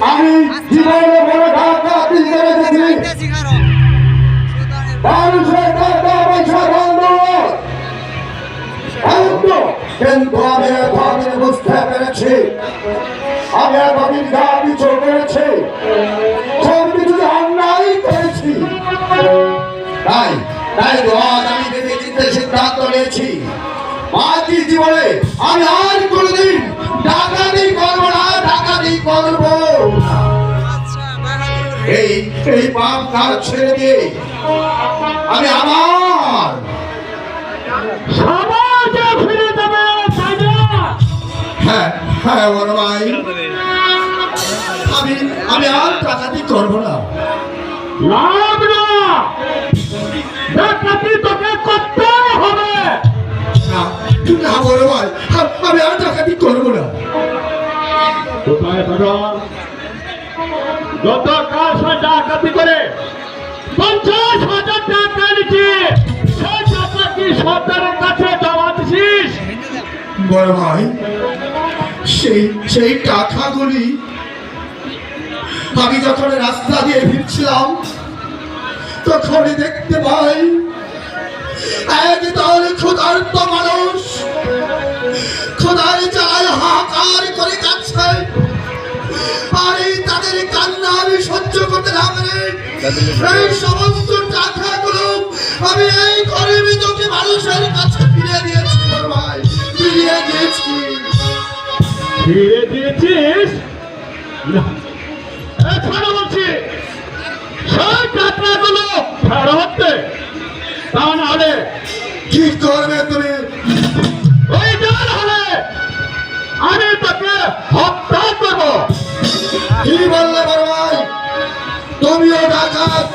আমি জীবনে বড় ডাকাতি করে গেছি মানুষের টাকা পয়সা আমি এতদিন বুঝতে পেরেছি। আমি করেছি। করেছি, তাই তাই তো আজ আমি ভেবে চিন্তে সিদ্ধান্ত নিয়েছি। আজই জীবনে আমি আর কোনোদিন ডাকাতি করব না, ডাকাতি করব। এই এই পাপ কাজ ছেড়ে দিয়ে আমি আমার সমাজে ফিরে হ্যাঁ হ্যাঁ বড় ভাই। আমি আমি আর ডাকাতি করব না। লাভ না। ডাকাতি তোকে করতে হবে। না না বড় ভাই আমি আর ডাকাতি করব না। কোথায় সেই কাছে সেই টাকাগুলি আমি যখন রাস্তা দিয়ে ফিরছিলাম, তখনই দেখতে পাই, একদল ক্ষুধার্ত মানুষ ক্ষুধার জ্বালায় হাহাকার করে যাচ্ছে আর এই তাদের কান্না আমি সহ্য করতে না এই সমস্ত টাকাগুলো আমি এই গরিবী দুঃখী মানুষের কাছে ফিরে দিয়েছি ভাই ফিরিয়ে দিয়েছি। ফিরে দিয়েছিস? না। এছাড়া বলছি। সেই টাকাগুলো ফেরত দে তা নাহলে কি করবে তুমি? ওই হলে আমি তোকে হত্যা করব। কি বললে বড় তুমিও ডাকাত